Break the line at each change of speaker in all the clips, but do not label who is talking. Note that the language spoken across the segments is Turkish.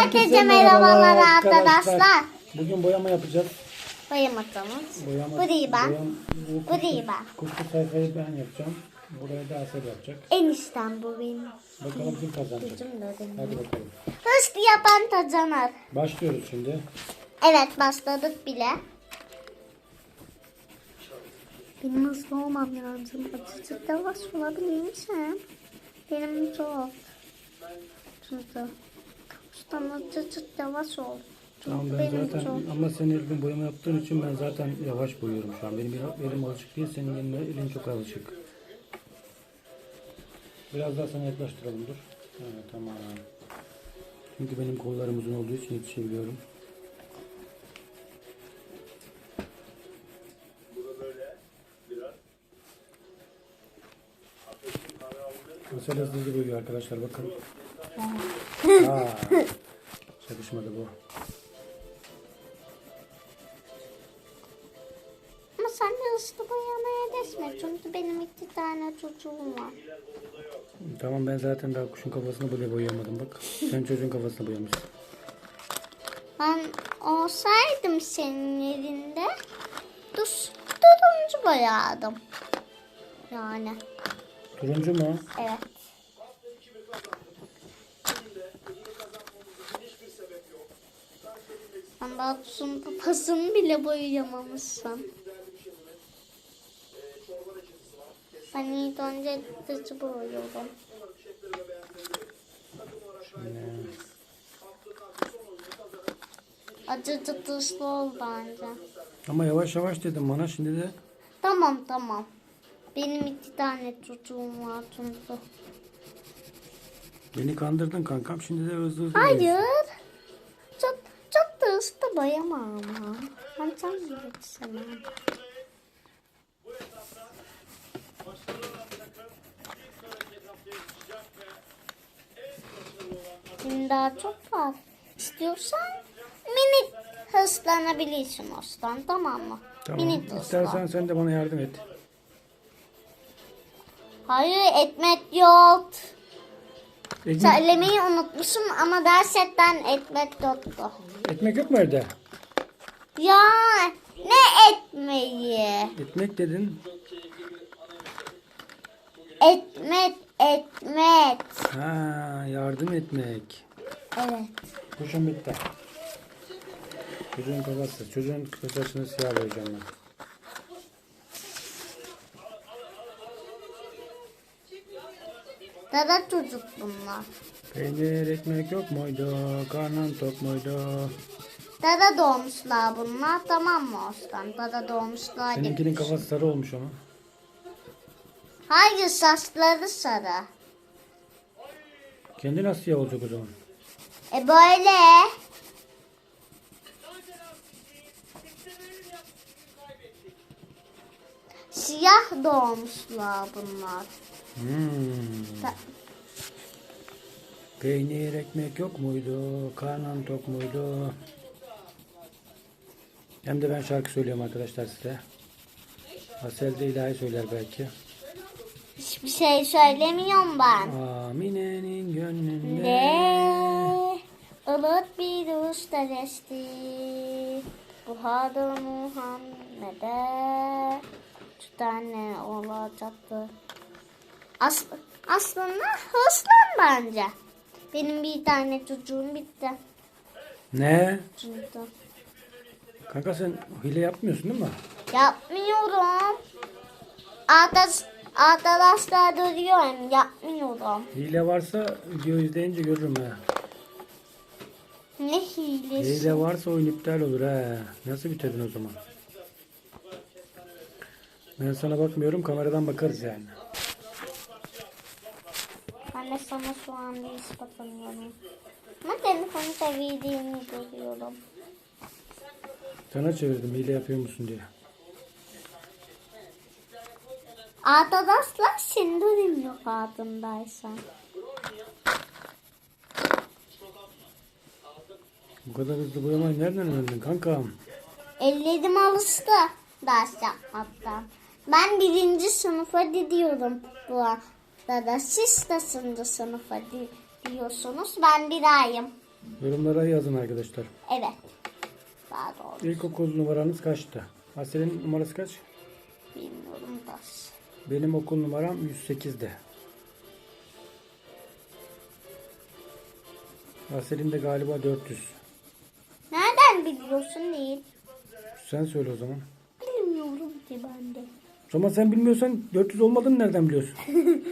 Herkese merhabalar arkadaşlar.
Bugün boyama yapacağız. Boyama,
Bu değil ben.
boyam- bu
Bu değil ben.
Kutu sayfayı ben yapacağım. Buraya da Asel yapacak.
Eniştem bu benim.
Bakalım kim kazanacak. Hadi bakalım.
Hırslı yapan kazanır.
Başlıyoruz şimdi.
Evet başladık bile. Benim hızlı olmam lazım. Açıcık yavaş olabilir misin? Benim çok. Çünkü ustam açıcık yavaş ol. Çünkü
Tamam ben
benim
zaten
çok.
ama senin elin boyama yaptığın için ben zaten yavaş boyuyorum şu an. Benim elim alışık değil, senin elin, elin çok alışık. Biraz daha sana yaklaştıralım dur. Evet tamam. Çünkü benim kollarım uzun olduğu için yetişebiliyorum. Mesela hızlı boyuyor arkadaşlar bakın. Aa, çakışmadı bu.
Ama sen de hızlı boyamaya geçme. Çünkü benim iki tane çocuğum var.
Tamam ben zaten daha kuşun kafasını bile boyayamadım bak. Sen çocuğun kafasını boyamışsın.
Ben olsaydım senin yerinde düz turuncu boyardım. Yani
Turuncu mu?
evet. Sen daha tuzun papasını bile boyayamamışsın. Ben ilk önce dışı boyuyordum.
Şimdi
Acıcık dışlı ol bence.
Ama yavaş yavaş dedim bana şimdi de
Tamam tamam. Benim iki tane çocuğum var çünkü.
beni kandırdın kankam şimdi de hızlı boyuyorsun.
Hayır. Boyama ama. Ben sen istemem. Şimdi daha çok var. İstiyorsan minik hızlanabilirsin Osman tamam mı?
Tamam.
Minik hızlan.
İstersen sen de bana yardım et.
Hayır etmek yok.
Ekmek,
Söylemeyi unutmuşum ama gerçekten etmek yoktu.
ekmek yok mu evde?
Ya ne etmeyi?
Ekmek dedin.
Etmek, etmek.
Ha yardım etmek.
Evet.
Kuşum bitti. Çocuğun kafası. Çocuğun saçını siyah boyayacağım ben.
Dada çocuk bunlar.
Peynir ekmek yok muydu? Karnın tok muydu?
Dada doğmuşlar bunlar tamam mı Osman? Dada doğmuşlar.
Seninkinin kafası sarı olmuş ama.
Hayır saçları sarı.
Kendi nasıl siyah olacak o zaman?
E böyle. Siyah doğmuşlar bunlar.
Hmm. Peynir ekmek yok muydu? Karnın tok muydu? Hem de ben şarkı söylüyorum arkadaşlar size. Asel de ilahi söyler belki.
Hiçbir şey söylemiyorum ben.
Amine'nin gönlünde.
Ne? Ilık bir usta resti. Bu hadı Muhammed'e. Üç tane olacaktı. As aslında hırslan bence. Benim bir tane çocuğum bitti.
Ne?
Çünkü
Kanka sen hile yapmıyorsun değil mi?
yapmıyorum. Arkadaş, arkadaşlar duruyorum. Yapmıyorum.
Hile varsa video izleyince görürüm ha.
Ne hilesi?
Hile varsa oyun iptal olur ha. Nasıl bitirdin o zaman? Ben sana bakmıyorum kameradan bakarız yani.
De sana şu anda ispatamıyorum. Ama telefonu çevirdiğini görüyorum.
Sana çevirdim hile yapıyor musun diye.
Arkadaşlar sindirim yok altındaysa.
Bu kadar hızlı boyamayı nereden öğrendin kankam?
Ellerim alıştı ders yapmaktan. Ben birinci sınıfa gidiyorum bu arada. Siz kaçıncı sınıfa di- diyorsunuz? Ben bir ayım.
Yorumlara yazın arkadaşlar.
Evet. Daha doğru.
İlkokul numaranız kaçtı? Asel'in numarası kaç?
Bilmiyorum da.
Benim okul numaram 108'de. Asel'in de galiba 400.
Nereden biliyorsun değil?
Sen söyle o zaman.
Bilmiyorum ki ben de.
O zaman sen bilmiyorsan 400 olmadığını nereden biliyorsun?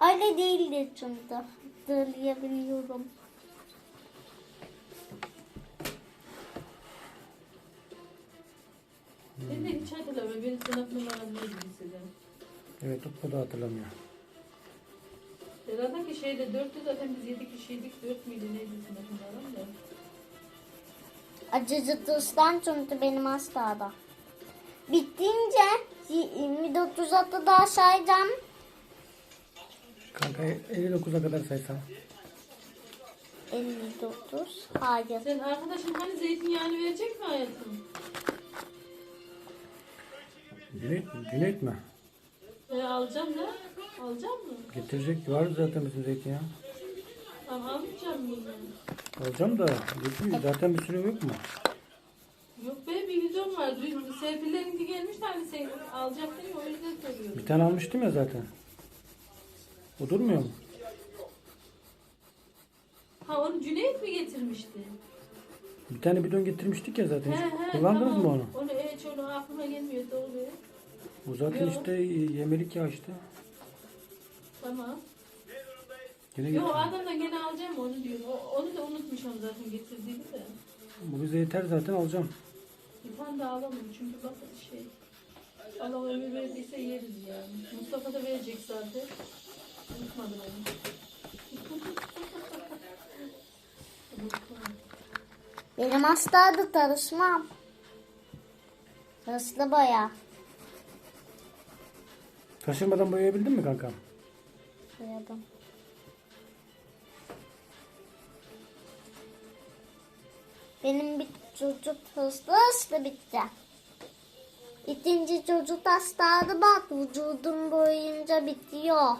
Öyle değildir çünkü. Hatırlayabiliyorum.
Ben de hiç hatırlamıyorum. Benim sınıf numaram neydi lisede?
Evet o da hatırlamıyor.
Herhalde ki şeyde 4'tü zaten biz 7 kişiydik. 4 müydü neydi sınıf numaram da.
Acıcı tıstan çünkü benim hastada. Bittince 29 atı daha sayacağım.
Kanka 59'a kadar saysan.
59. Hayır.
Sen arkadaşın hani zeytinyağını verecek mi hayatım?
Cüneyt, Cüneyt mi?
E, alacağım da. Alacağım mı?
Getirecek. Var zaten bizim zeytinyağı.
Tamam almayacağım mı yine?
Alacağım da yetmiyor. Zaten bir sürü yok mu?
Yok be bir videom var. Dün Serpillerinki gelmiş de hani sen alacaktın ya o yüzden soruyorum.
Bir tane almıştım ya zaten. O durmuyor mu?
Ha onu Cüneyt mi getirmişti?
Bir tane bidon getirmiştik ya zaten.
He he
Kullandınız
tamam.
mı onu?
Onu evet onu aklıma gelmiyor doğru.
O zaten
Yok.
işte yemelik ya işte.
Tamam.
Yine
Yok
getir.
adamdan gene alacağım onu diyor. O, onu da unutmuşum zaten getirdiğimi de.
Bu bize yeter zaten alacağım.
Bir tane daha alamam çünkü bak şey. Allah ömür verdiyse yeriz yani. Mustafa da verecek zaten. Onu. Unutmadım.
Benim hastada tanışmam. Hırslı baya.
Taşırmadan boyayabildin mi kankam?
Koyalım. Benim bir çocuk hızlı hızlı bitti. İkinci çocuk hastadı bak vücudum boyunca bitiyor.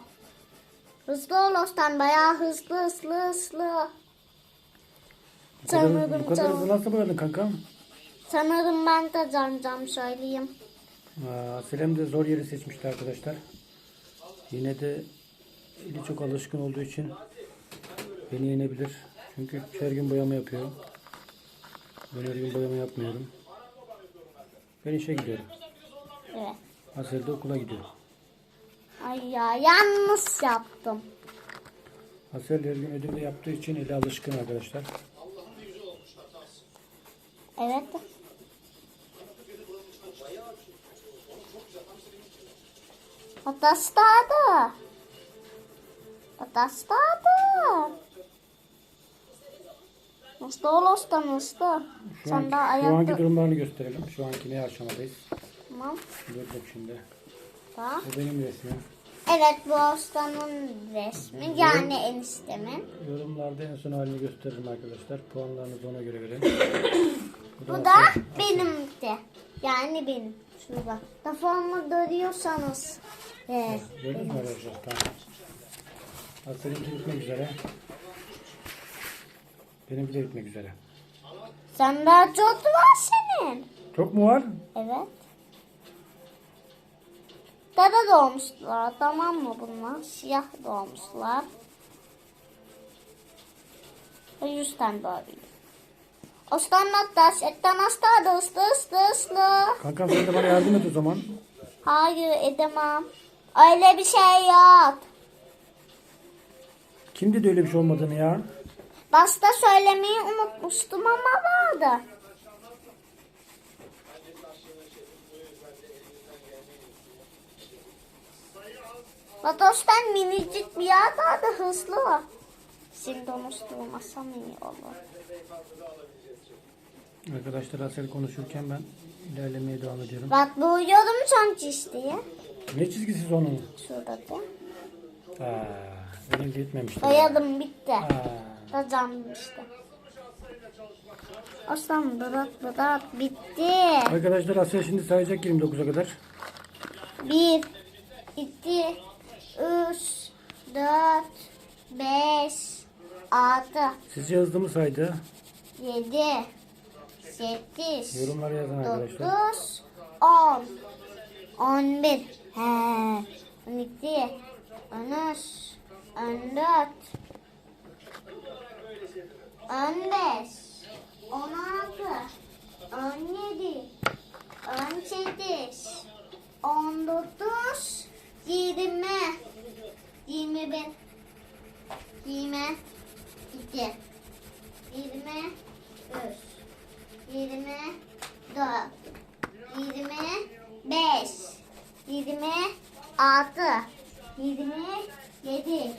Hızlı olursan bayağı hızlı hızlı hızlı.
Bu kadar,
Sanırım
bu kadar hızlı nasıl boyadın kankam?
Sanırım ben kazanacağım söyleyeyim.
Aa, Selem de zor yeri seçmişti arkadaşlar. Yine de eli çok alışkın olduğu için beni yenebilir. Çünkü her gün boyama yapıyor. Ben her gün boyama yapmıyorum. Ben işe gidiyorum.
Evet.
Asel de okula gidiyor.
Ay ya yanlış yaptım.
Asel her gün ödevde yaptığı için eli alışkın arkadaşlar.
Evet. Atastadı. Atastadı. Nasıl olursa nasıl?
Şu,
Sen
an,
de
şu anki
ayakta...
durumlarını gösterelim. Şu anki ne aşamadayız.
Tamam.
Durduk şimdi.
Tamam.
Bu benim resmim.
Evet bu hastanın resmi. Yani eniştemin.
Yorumlarda en son halini gösteririm arkadaşlar. Puanlarınızı ona göre verin.
Bu da benimdi. Yani benim. Şurada. Kafamı görüyorsanız. Evet.
Gördünüz mü arkadaşlar? Tamam. Asel'inki bitmek üzere. Benimki de bitmek üzere.
Sen daha çok var senin.
Çok mu var?
Evet. Dada doğmuşlar tamam mı bunlar? Siyah doğmuşlar. Ve yüz tane daha büyük. Ostanlattas, etten hasta hızlı hızlı hızlı.
Kankam sen de bana yardım et o zaman.
Hayır edemem. Öyle bir şey yok.
Kim dedi öyle bir şey olmadığını ya?
Basta söylemeyi unutmuştum ama vardı. Vatos'tan minicik bir yer daha da hızlı. Şimdi unutturmasam iyi olur.
Arkadaşlar Asel konuşurken ben ilerlemeye devam ediyorum.
Bak boyuyorum son çizgiyi.
Ne çizgisi onun?
Şurada da.
Aa, benim gitmemişti.
Boyadım bitti. Kazandım işte. Aslan bırak bırak bitti.
arkadaşlar Asel şimdi sayacak 29'a kadar.
1, 2, 3, 4, 5, altı,
Sizce hızlı mı saydı?
yedi, sekiz,
Yorumlara yazın arkadaşlar.
dokuz, on, on bir, he, on iki, on üç, on dört, on beş, on altı, on yedi, on sekiz, on dokuz, bir, yirmi iki, yirmi üç, yirmi dört, yirmi beş, yirmi altı, yirmi yedi,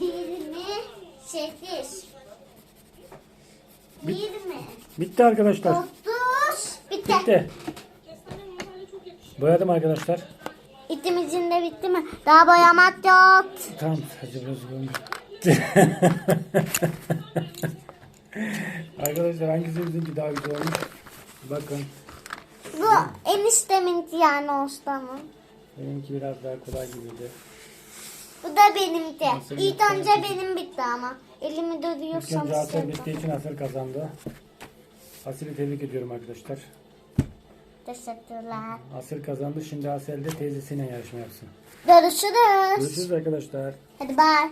yirmi sekiz, yirmi
Bitti arkadaşlar.
otuz, bitti.
Bitti. Boyadım arkadaşlar.
İtimizin de bitti mi? Daha boyamak yok.
Tamam sadece biraz görmüş. arkadaşlar hangisi bizimki daha güzel olmuş? Bakın.
Bu enişteminki yani ustamın.
Benimki biraz daha kolay gibiydi.
Bu da benimki.
Nasıl
İlk önce benim bitti ama. Elimi
İlk
dövüyorsam
önce
size-
bittiği için Asel kazandı. Asel'i tebrik ediyorum arkadaşlar.
Teşekkürler.
Asel kazandı. Şimdi Asel de teyzesiyle yarışma yapsın.
Görüşürüz.
Görüşürüz arkadaşlar.
Hadi bye.